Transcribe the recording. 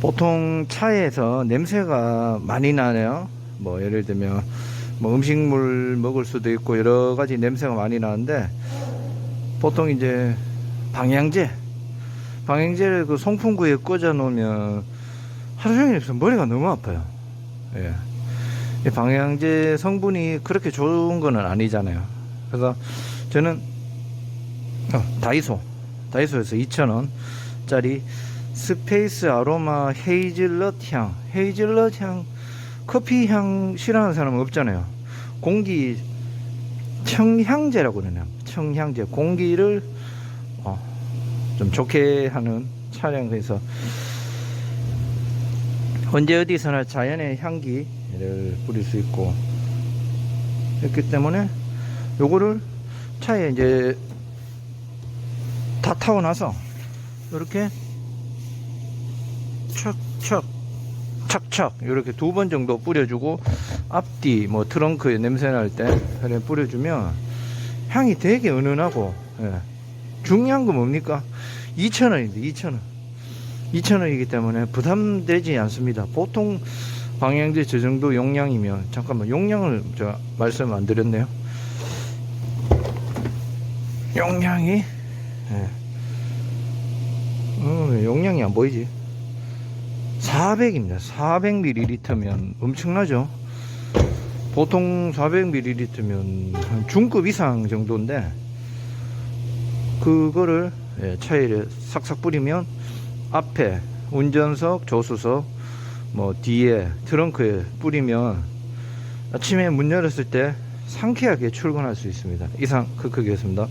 보통 차에서 냄새가 많이 나네요. 뭐 예를 들면 뭐 음식물 먹을 수도 있고 여러 가지 냄새가 많이 나는데 보통 이제 방향제 방향제를 그 송풍구에 꽂아 놓으면 하루 종일 머리가 너무 아파요. 예. 이 방향제 성분이 그렇게 좋은 거는 아니잖아요. 그래서 저는 어, 다이소 다이소에서 2,000원짜리 스페이스 아로마 헤이즐넛 향 헤이즐넛 향 커피 향 싫어하는 사람은 없잖아요. 공기 청향제라고 그러네요. 청향제 공기를 어, 좀 좋게 하는 차량에서 언제 어디서나 자연의 향기를 뿌릴 수 있고 그렇기 때문에 요거를 차에 이제 다 타고 나서 이렇게 척척 척척. 이렇게 두 번 정도 뿌려주고 앞뒤 뭐 트렁크에 냄새 날 때 그래 뿌려주면 향이 되게 은은하고 예. 중요한 건 뭡니까? 2,000원인데 2,000원. 2,000원이기 때문에 부담되지 않습니다. 보통 방향제 저 정도 용량이면 잠깐만 용량을 저 말씀 안 드렸네요. 용량이? 예. 어, 용량이 안 보이지 400입니다. 400ml면 엄청나죠. 보통 400ml면 한 중급 이상 정도인데 그거를 예, 차에 싹싹 뿌리면 앞에 운전석 조수석 뭐 뒤에 트렁크에 뿌리면 아침에 문 열었을 때 상쾌하게 출근할 수 있습니다. 이상 크크겠습니다